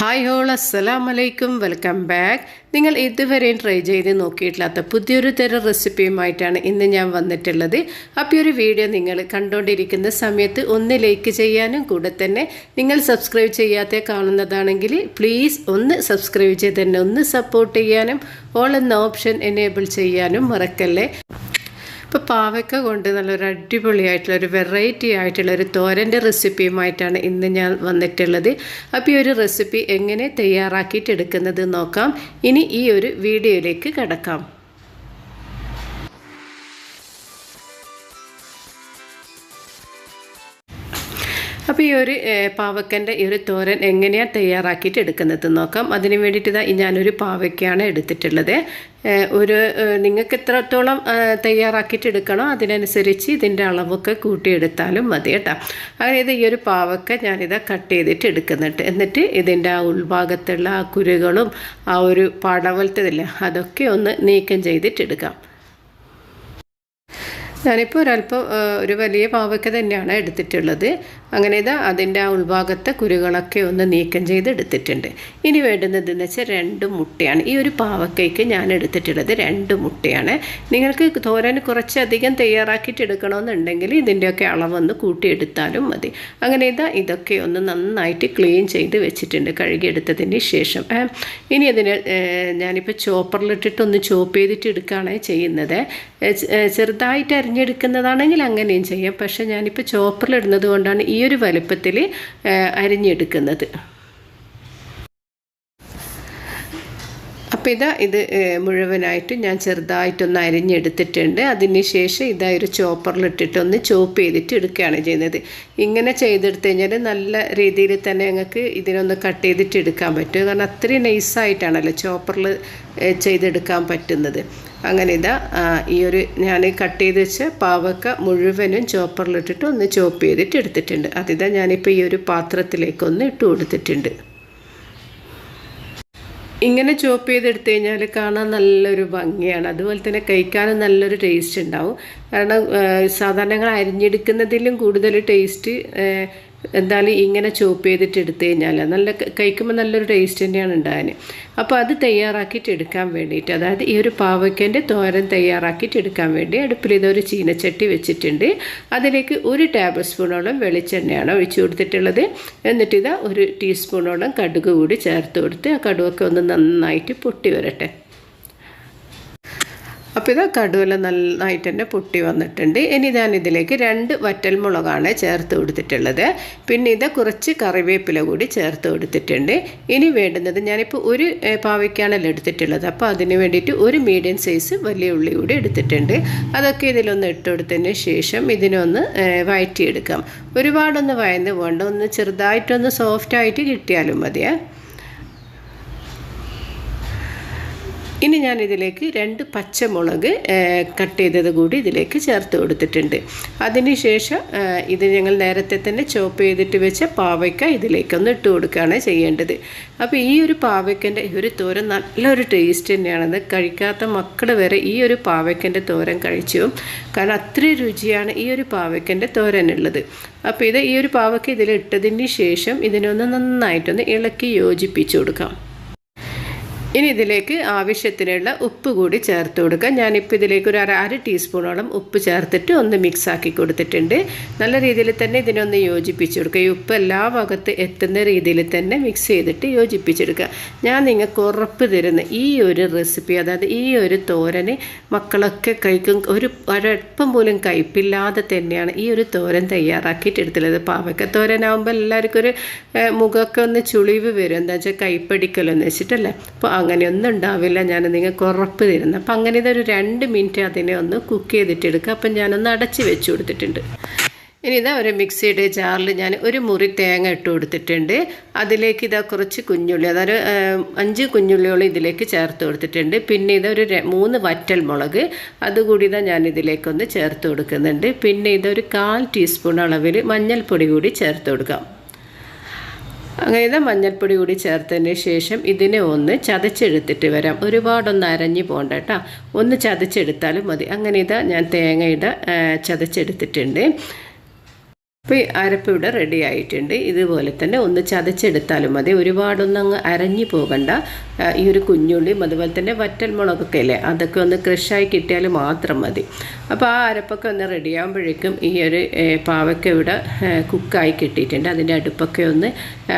Hi whole അസ്സലാം വലൈക്കും welcome back നിങ്ങൾ ഇതുവരെയും ട്രൈ ചെയ്ത് നോക്കിയിട്ടില്ലാത്ത പുതിയൊരു തരം റെസിപ്പിയുമായിട്ടാണ് ഇന്ന് ഞാൻ വന്നിട്ടുള്ളത്. അപ്പോൾ ഒരു വീഡിയോ നിങ്ങൾ കണ്ടുകൊണ്ടിരിക്കുന്ന സമയത്ത് ഒന്ന് ലൈക്ക് ചെയ്യാനും കൂടെ തന്നെ നിങ്ങൾ സബ്സ്ക്രൈബ് ചെയ്യാത്ത കാണുന്നതാണെങ്കിൽ പ്ലീസ് ഒന്ന് സബ്സ്ക്രൈബ് ചെയ്ത് തന്നെ ഒന്ന് സപ്പോർട്ട് ചെയ്യാനും ഓൾ എന്ന ഓപ്ഷൻ എനേബിൾ ചെയ്യാനും മറക്കല്ലേ? ഇപ്പോൾ പാവയ്ക്ക കൊണ്ട് നല്ലൊരു അടിപൊളിയായിട്ടുള്ള ഒരു വെറൈറ്റി ആയിട്ടുള്ള ഒരു തോരന്റെ റെസിപ്പിയുമായിട്ടാണ് ഇന്ന് ഞാൻ വന്നിട്ടുള്ളത്. അപ്പോൾ ഈ ഒരു റെസിപ്പി എങ്ങനെ തയ്യാറാക്കിയിട്ട് എടുക്കുന്നത് നോക്കാം. ഇനി ഈ ഒരു വീഡിയോയിലേക്ക് കടക്കാം. അപ്പോൾ ഈ ഒരു പാവക്കന്റെ ഈ ഒരു തോരൻ എങ്ങനെയാണ് തയ്യാറാക്കിയിട്ട് എടുക്കുന്നത് നോക്കാം. അതിന് വേണ്ടിയിട്ട് ഇതാ ഞാനൊരു പാവയ്ക്കാണ് എടുത്തിട്ടുള്ളത്. ഒരു നിങ്ങൾക്ക് എത്രത്തോളം തയ്യാറാക്കിയിട്ട് എടുക്കണോ അതിനനുസരിച്ച് ഇതിന്റെ അളവൊക്കെ കൂട്ടിയെടുത്താലും മതി കേട്ടോ. അതായത് ഈ ഒരു പാവക്ക ഞാനിത് കട്ട് ചെയ്തിട്ട് എടുക്കുന്നുണ്ട്. എന്നിട്ട് ഇതിന്റെ ആ ഉൾഭാഗത്തുള്ള ആ കുരുകളും ആ ഒരു പടവലത്തതില്ല അതൊക്കെ ഒന്ന് നീക്കം ചെയ്തിട്ട് എടുക്കാം. ഞാനിപ്പോൾ ഒരല്പം ഒരു വലിയ പാവയ്ക്ക തന്നെയാണ് എടുത്തിട്ടുള്ളത്. അങ്ങനെ ഇത് അതിന്റെ ആ ഉൾഭാഗത്തെ കുരുകളൊക്കെ ഒന്ന് നീക്കം ചെയ്ത് എടുത്തിട്ടുണ്ട് ഇനി വേണ്ടുന്നത് എന്ന് വെച്ചാൽ രണ്ട് മുട്ടയാണ്. ഈ ഒരു പാവക്കയ്ക്ക് ഞാൻ എടുത്തിട്ടുള്ളത് രണ്ട് മുട്ടയാണ്. നിങ്ങൾക്ക് തോരൻ കുറച്ചധികം തയ്യാറാക്കിയിട്ട് എടുക്കണമെന്നുണ്ടെങ്കിൽ ഇതിന്റെയൊക്കെ അളവൊന്ന് കൂട്ടിയെടുത്താലും മതി. അങ്ങനെ ഇതാ ഇതൊക്കെ ഒന്ന് നന്നായിട്ട് ക്ലീൻ ചെയ്ത് വെച്ചിട്ടുണ്ട് കഴുകിയെടുത്തതിന് ശേഷം. ഇനി അതിന് ഞാനിപ്പോൾ ചോപ്പറിലിട്ടിട്ടൊന്ന് ചോപ്പ് ചെയ്തിട്ട് എടുക്കുകയാണ് ചെയ്യുന്നത്. ചെറുതായിട്ട് അരിഞ്ഞെടുക്കുന്നതാണെങ്കിൽ അങ്ങനെയും ചെയ്യാം. പക്ഷേ ഞാനിപ്പോൾ ചോപ്പറിലിടുന്നത് കൊണ്ടാണ് ഈ ഒരു വലുപ്പത്തിൽ അരിഞ്ഞെടുക്കുന്നത്. അപ്പോൾ ഇതാ ഇത് മുഴുവനായിട്ട് ഞാൻ ചെറുതായിട്ടൊന്ന് അരിഞ്ഞെടുത്തിട്ടുണ്ട്. അതിന് ശേഷം ഇതാ ഒരു ചോപ്പറിലിട്ടിട്ട് ഒന്ന് ചോപ്പ് ചെയ്തിട്ട് എടുക്കുകയാണ് ചെയ്യുന്നത്. ഇങ്ങനെ ചെയ്തെടുത്ത് കഴിഞ്ഞാൽ നല്ല രീതിയിൽ തന്നെ ഞങ്ങൾക്ക് ഇതിനൊന്ന് കട്ട് ചെയ്തിട്ട് എടുക്കാൻ പറ്റും. കാരണം അത്രയും നൈസായിട്ടാണല്ലോ ചോപ്പറിൽ ചെയ്തെടുക്കാൻ പറ്റുന്നത്. അങ്ങനെ ഇതാ ഈ ഒരു ഞാൻ കട്ട് ചെയ്ത് വെച്ച പാവക്ക മുഴുവനും ചോപ്പറിലിട്ടിട്ട് ഒന്ന് ചോപ്പ് ചെയ്തിട്ട് എടുത്തിട്ടുണ്ട്. അതിതാ ഞാനിപ്പോൾ ഈ ഒരു പാത്രത്തിലേക്കൊന്ന് ഇട്ട് കൊടുത്തിട്ടുണ്ട്. ഇങ്ങനെ ചോപ്പ് ചെയ്തെടുത്ത് കഴിഞ്ഞാൽ കാണാൻ നല്ലൊരു ഭംഗിയാണ്. അതുപോലെ തന്നെ കഴിക്കാനും നല്ലൊരു ടേസ്റ്റ് ഉണ്ടാവും. കാരണം സാധാരണ ഞങ്ങൾ അരിഞ്ഞെടുക്കുന്നതിലും കൂടുതൽ ടേസ്റ്റ് എന്തായാലും ഇങ്ങനെ ചോപ്പ് ചെയ്തിട്ട് എടുത്തു കഴിഞ്ഞാൽ നല്ല കഴിക്കുമ്പോൾ നല്ലൊരു ടേസ്റ്റ് തന്നെയാണ് ഉണ്ടാകാൻ അപ്പോൾ അത് തയ്യാറാക്കിയിട്ട് എടുക്കാൻ വേണ്ടിയിട്ട് അതായത് ഈ ഒരു പാവയ്ക്കന്റെ തോരൻ തയ്യാറാക്കിയിട്ട് എടുക്കാൻ വേണ്ടി അടുപ്പിൽ ഇതൊരു ചീനച്ചട്ടി വെച്ചിട്ടുണ്ട്. അതിലേക്ക് ഒരു ടേബിൾ സ്പൂണോളം വെളിച്ചെണ്ണയാണ് ഒഴിച്ചു കൊടുത്തിട്ടുള്ളത്. എന്നിട്ട് ഇതാ ഒരു ടീസ്പൂണോളം കടുക് കൂടി ചേർത്ത് കൊടുത്ത് ആ കടുവൊക്കെ ഒന്ന് നന്നായിട്ട് പൊട്ടി വരട്ടെ. അപ്പോൾ ഇത് കടുവല നന്നായിട്ട് തന്നെ പൊട്ടി വന്നിട്ടുണ്ട്. ഇനി ഞാൻ ഇതിലേക്ക് രണ്ട് വറ്റൽമുളകാണ് ചേർത്ത് കൊടുത്തിട്ടുള്ളത്. പിന്നെ ഇത് കുറച്ച് കറിവേപ്പില കൂടി ചേർത്ത് കൊടുത്തിട്ടുണ്ട്. ഇനി വേണ്ടുന്നത് ഞാനിപ്പോൾ ഒരു പാവയ്ക്കാണല്ലോ എടുത്തിട്ടുള്ളത്. അപ്പോൾ അതിന് വേണ്ടിയിട്ട് ഒരു മീഡിയം സൈസ് വലിയ ഉള്ളി കൂടി എടുത്തിട്ടുണ്ട്. അതൊക്കെ ഇതിലൊന്ന് ഇട്ട് കൊടുത്തതിന് ശേഷം ഇതിനൊന്ന് വഴറ്റിയെടുക്കാം ഒരുപാടൊന്ന് വയന്ന് വേണ്ട. ഒന്ന് ചെറുതായിട്ടൊന്ന് സോഫ്റ്റായിട്ട് കിട്ടിയാലും മതിയേ. ഇനി ഞാൻ ഇതിലേക്ക് രണ്ട് പച്ചമുളക് കട്ട് ചെയ്തത് കൂടി ഇതിലേക്ക് ചേർത്ത് കൊടുത്തിട്ടുണ്ട്. അതിനുശേഷം ഇത് ഞങ്ങൾ നേരത്തെ തന്നെ ചോപ്പ് ചെയ്തിട്ട് വെച്ച പാവയ്ക്ക ഇതിലേക്കൊന്ന് ഇട്ട് കൊടുക്കുകയാണ് ചെയ്യേണ്ടത്. അപ്പോൾ ഈ ഒരു പാവയ്ക്കന്റെ ഒരു തോരൻ നല്ലൊരു ടേസ്റ്റ് തന്നെയാണ് കഴിക്കാത്ത മക്കൾ വരെ ഈ ഒരു പാവയ്ക്കന്റെ തോരൻ കഴിച്ചു. കാരണം അത്രയും രുചിയാണ് ഈ ഒരു പാവയ്ക്കന്റെ തോരനുള്ളത്. അപ്പോൾ ഇത് ഈ ഒരു പാവയ്ക്ക ഇതിലിട്ടതിന് ശേഷം ഇതിനൊന്ന് നന്നായിട്ടൊന്ന് ഇളക്കി യോജിപ്പിച്ചു കൊടുക്കാം. ഇനി ഇതിലേക്ക് ആവശ്യത്തിനുള്ള ഉപ്പ് കൂടി ചേർത്ത് കൊടുക്കാം. ഞാനിപ്പോൾ ഇതിലേക്ക് ഒരു അര അര ടീസ്പൂണോളം ഉപ്പ് ചേർത്തിട്ട് ഒന്ന് മിക്സ് ആക്കി കൊടുത്തിട്ടുണ്ട്. നല്ല രീതിയിൽ തന്നെ ഇതിനൊന്ന് യോജിപ്പിച്ച് കൊടുക്കുക. ഈ ഉപ്പ് എല്ലാ ഭാഗത്ത് എത്തുന്ന രീതിയിൽ തന്നെ മിക്സ് ചെയ്തിട്ട് യോജിപ്പിച്ചെടുക്കുക ഞാൻ നിങ്ങൾക്ക് ഉറപ്പ് തരുന്ന ഈ ഒരു റെസിപ്പി അതായത് ഈ ഒരു തോരന് മക്കളൊക്കെ കഴിക്കും ഒരു ഒരൽപ്പം പോലും കയ്പില്ലാതെ തന്നെയാണ് ഈ ഒരു തോരൻ തയ്യാറാക്കിയിട്ട് എടുത്തുള്ളത് പാവക്ക തോരനാകുമ്പോൾ എല്ലാവർക്കും ഒരു മുഖമൊക്കെ ഒന്ന് ചുളിവ് വരും. എന്താ വെച്ചാൽ കൈപ്പടിക്കലെന്ന് വെച്ചിട്ടല്ലേ? അപ്പോൾ അങ്ങനെയൊന്നും ഉണ്ടാവില്ല. ഞാൻ നിങ്ങൾക്ക് ഉറപ്പ് തരുന്നത് അപ്പം അങ്ങനെ ഇതൊരു രണ്ട് മിനിറ്റ് അതിനെ ഒന്ന് കുക്ക് ചെയ്തിട്ടെടുക്കുക. അപ്പം ഞാനൊന്ന് അടച്ച് വെച്ച് കൊടുത്തിട്ടുണ്ട്. ഇനി ഇതാ ഒരു മിക്സിയുടെ ജാറിൽ ഞാൻ ഒരു മുറി തേങ്ങ ഇട്ട് കൊടുത്തിട്ടുണ്ട്. അതിലേക്ക് ഇതാ കുറച്ച് കുഞ്ഞുള്ളി അതായത് അഞ്ച് കുഞ്ഞുള്ളിയോളം ഇതിലേക്ക് ചേർത്ത് കൊടുത്തിട്ടുണ്ട്. പിന്നെ ഇതൊരു മൂന്ന് വറ്റൽ മുളക്. അതുകൂടി ഇതാ ഞാൻ ഇതിലേക്കൊന്ന് ചേർത്ത് കൊടുക്കുന്നുണ്ട്. പിന്നെ ഇതൊരു കാൽ ടീസ്പൂൺ അളവിൽ മഞ്ഞൾപ്പൊടി കൂടി ചേർത്ത് കൊടുക്കാം. അങ്ങനെ ഇത് മഞ്ഞൾപ്പൊടി കൂടി ചേർത്തതിന് ശേഷം ഇതിനെ ഒന്ന് ചതച്ചെടുത്തിട്ട് വരാം. ഒരുപാടൊന്ന് അരഞ്ഞു പോകണ്ട കേട്ടോ. ഒന്ന് ചതച്ചെടുത്താലും മതി. അങ്ങനെ ഇതാ ഞാൻ തേങ്ങയുടെ ചതച്ചെടുത്തിട്ടുണ്ട്. അപ്പോൾ ഈ അരപ്പ് ഇവിടെ റെഡി ആയിട്ടുണ്ട്. ഇതുപോലെ തന്നെ ഒന്ന് ചതച്ചെടുത്താലും മതി. ഒരുപാടൊന്നും അങ്ങ് അരഞ്ഞു പോകണ്ട. ഈ ഒരു കുഞ്ഞുള്ളിയും അതുപോലെ തന്നെ വറ്റൽ മുളകൊക്കെ അല്ലേ അതൊക്കെ ഒന്ന് ക്രഷായി കിട്ടിയാൽ മാത്രം മതി. അപ്പോൾ ആ അരപ്പൊക്കെ ഒന്ന് റെഡിയാകുമ്പോഴേക്കും ഈ ഒരു പാവയ്ക്ക ഇവിടെ കുക്കായി കിട്ടിയിട്ടുണ്ട്. അതിന്റെ അടുപ്പൊക്കെ ഒന്ന്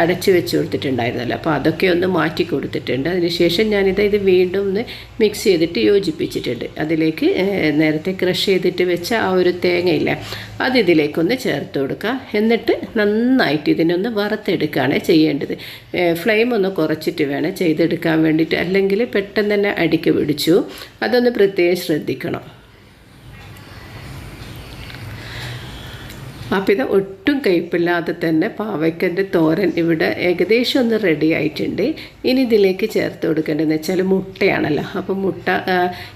അടച്ചു വെച്ച് കൊടുത്തിട്ടുണ്ടായിരുന്നല്ലോ. അപ്പോൾ അതൊക്കെ ഒന്ന് മാറ്റി കൊടുത്തിട്ടുണ്ട്. അതിനുശേഷം ഞാനിത് ഇത് വീണ്ടും ഒന്ന് മിക്സ് ചെയ്തിട്ട് യോജിപ്പിച്ചിട്ടുണ്ട്. അതിലേക്ക് നേരത്തെ ക്രഷ് ചെയ്തിട്ട് വെച്ച ആ ഒരു തേങ്ങയില്ല അത് ഇതിലേക്കൊന്ന് ചേർത്ത് കൊടുക്കുക എന്നിട്ട് നന്നായിട്ട് ഇതിനൊന്ന് വറുത്തെടുക്കുകയാണ് ചെയ്യേണ്ടത്. ഫ്ലെയിം ഒന്ന് കുറച്ചിട്ട് വേണം ചെയ്തെടുക്കാൻ വേണ്ടിയിട്ട്. അല്ലെങ്കിൽ പെട്ടെന്ന് തന്നെ അടിക്ക് പിടിച്ചു. അതൊന്ന് പ്രത്യേകം ശ്രദ്ധിക്കണം. അപ്പോൾ ഇത് ഒട്ടും കയ്പില്ലാതെ തന്നെ പാവയ്ക്കന്റെ തോരൻ ഇവിടെ ഏകദേശം ഒന്ന് റെഡി ആയിട്ടുണ്ട്. ഇനി ഇതിലേക്ക് ചേർത്ത് കൊടുക്കേണ്ടതെന്ന് വെച്ചാൽ മുട്ടയാണല്ലോ. അപ്പോൾ മുട്ട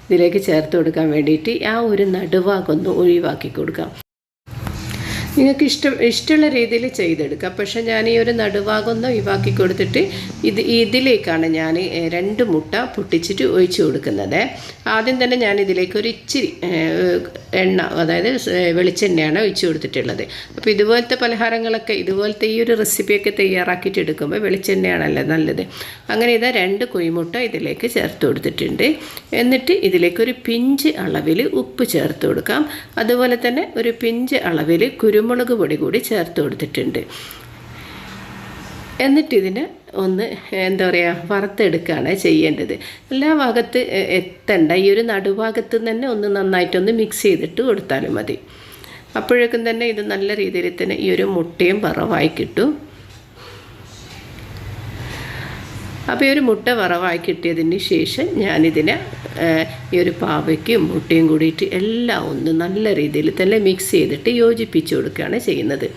ഇതിലേക്ക് ചേർത്ത് കൊടുക്കാൻ വേണ്ടിയിട്ട് ആ ഒരു നടുവാകൊന്ന് ഒഴിവാക്കി കൊടുക്കാം. നിങ്ങൾക്ക് ഇഷ്ടം ഇഷ്ടമുള്ള രീതിയിൽ ചെയ്തെടുക്കാം. പക്ഷേ ഞാൻ ഈ ഒരു നടുവാകുന്ന ഒഴിവാക്കി കൊടുത്തിട്ട് ഇത് ഇതിലേക്കാണ് ഞാൻ രണ്ട് മുട്ട പൊട്ടിച്ചിട്ട് ഒഴിച്ചു കൊടുക്കുന്നത്. ആദ്യം തന്നെ ഞാൻ ഇതിലേക്ക് ഒരു ഇച്ചിരി എണ്ണ അതായത് വെളിച്ചെണ്ണയാണ് ഒഴിച്ചു കൊടുത്തിട്ടുള്ളത്. അപ്പോൾ ഇതുപോലത്തെ പലഹാരങ്ങളൊക്കെ ഇതുപോലത്തെ ഈ ഒരു റെസിപ്പിയൊക്കെ തയ്യാറാക്കിയിട്ട് എടുക്കുമ്പോൾ വെളിച്ചെണ്ണയാണല്ലേ നല്ലത്. അങ്ങനെ ഇതാ രണ്ട് കുഴിമുട്ട ഇതിലേക്ക് ചേർത്ത് കൊടുത്തിട്ടുണ്ട്. എന്നിട്ട് ഇതിലേക്ക് ഒരു പിഞ്ച് അളവിൽ ഉപ്പ് ചേർത്ത് കൊടുക്കാം. അതുപോലെ തന്നെ ഒരു പിഞ്ച് അളവിൽ കുരുമുളക് പൊടി കൂടി ചേർത്ത് കൊടുത്തിട്ടുണ്ട്. എന്നിട്ട് ഇതിനെ ഒന്ന് എന്താ പറയുക വറുത്തെടുക്കുകയാണ് ചെയ്യേണ്ടത്. എല്ലാ ഭാഗത്ത് എത്തണ്ട. ഈ ഒരു നടുഭാഗത്ത് തന്നെ ഒന്ന് നന്നായിട്ടൊന്ന് മിക്സ് ചെയ്തിട്ട് കൊടുത്താലും മതി. അപ്പോഴേക്കും തന്നെ ഇത് നല്ല രീതിയിൽ തന്നെ ഈ ഒരു മുട്ടയും വറവായി കിട്ടും. അപ്പോൾ ഈ ഒരു മുട്ട വറവായി കിട്ടിയതിന് ശേഷം ഞാനിതിനെ ഈ ഒരു പാവയ്ക്കും മുട്ടയും കൂടിയിട്ട് എല്ലാം ഒന്ന് നല്ല രീതിയിൽ തന്നെ മിക്സ് ചെയ്തിട്ട് യോജിപ്പിച്ച് കൊടുക്കുകയാണ് ചെയ്യുന്നത്.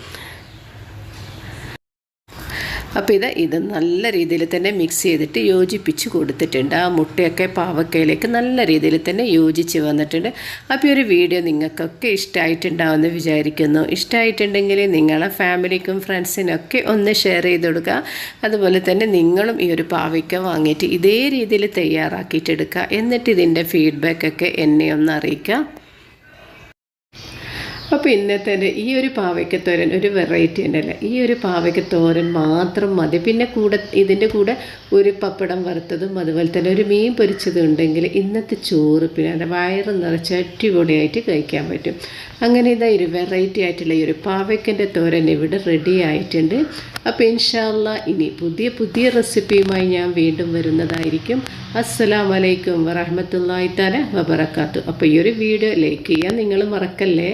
അപ്പോൾ ഇത് ഇത് നല്ല രീതിയിൽ തന്നെ മിക്സ് ചെയ്തിട്ട് യോജിപ്പിച്ച് കൊടുത്തിട്ടുണ്ട്. ആ മുട്ടയൊക്കെ പാവക്കയിലേക്ക് നല്ല രീതിയിൽ തന്നെ യോജിച്ച് വന്നിട്ടുണ്ട്. അപ്പോൾ ഒരു വീഡിയോ നിങ്ങൾക്കൊക്കെ ഇഷ്ടമായിട്ടുണ്ടാവുമെന്ന് വിചാരിക്കുന്നു. ഇഷ്ടമായിട്ടുണ്ടെങ്കിൽ നിങ്ങളെ ഫാമിലിക്കും ഫ്രണ്ട്സിനൊക്കെ ഒന്ന് ഷെയർ ചെയ്ത് കൊടുക്കുക. അതുപോലെ തന്നെ നിങ്ങളും ഈ ഒരു പാവയ്ക്ക വാങ്ങിയിട്ട് ഇതേ രീതിയിൽ തയ്യാറാക്കിയിട്ടെടുക്കുക എന്നിട്ട് ഇതിന്റെ ഫീഡ്ബാക്കൊക്കെ എന്നെ ഒന്ന് അറിയിക്കുക. അപ്പോൾ ഇന്നത്തെ ഈ ഒരു പാവയ്ക്കത്തോരൻ ഒരു വെറൈറ്റി ഉണ്ടല്ലോ ഈ ഒരു പാവയ്ക്കത്തോരൻ മാത്രം മതി. പിന്നെ കൂടെ ഇതിന്റെ കൂടെ ഒരു പപ്പടം വറുത്തതും അതുപോലെ തന്നെ ഒരു മീൻ പൊരിച്ചതും ഉണ്ടെങ്കിൽ ഇന്നത്തെ ചോറ് പിന്നെ വയറ് നിറച്ച് അടിപൊളിയായിട്ട് കഴിക്കാൻ പറ്റും. അങ്ങനെ ഇതാ ഒരു വെറൈറ്റി ആയിട്ടുള്ള ഈ ഒരു പാവയ്ക്കന്റെ തോരൻ ഇവിടെ റെഡി ആയിട്ടുണ്ട്. അപ്പോൾ ഇൻഷാല്ല ഇനി പുതിയ പുതിയ റെസിപ്പിയുമായി ഞാൻ വീണ്ടും വരുന്നതായിരിക്കും. അസ്സലാമലൈക്കും വറഹമത്തല്ലായി തല വബറക്കാത്തു അപ്പോൾ ഈ ഒരു വീഡിയോ ലൈക്ക് ചെയ്യാൻ നിങ്ങൾ മറക്കല്ലേ?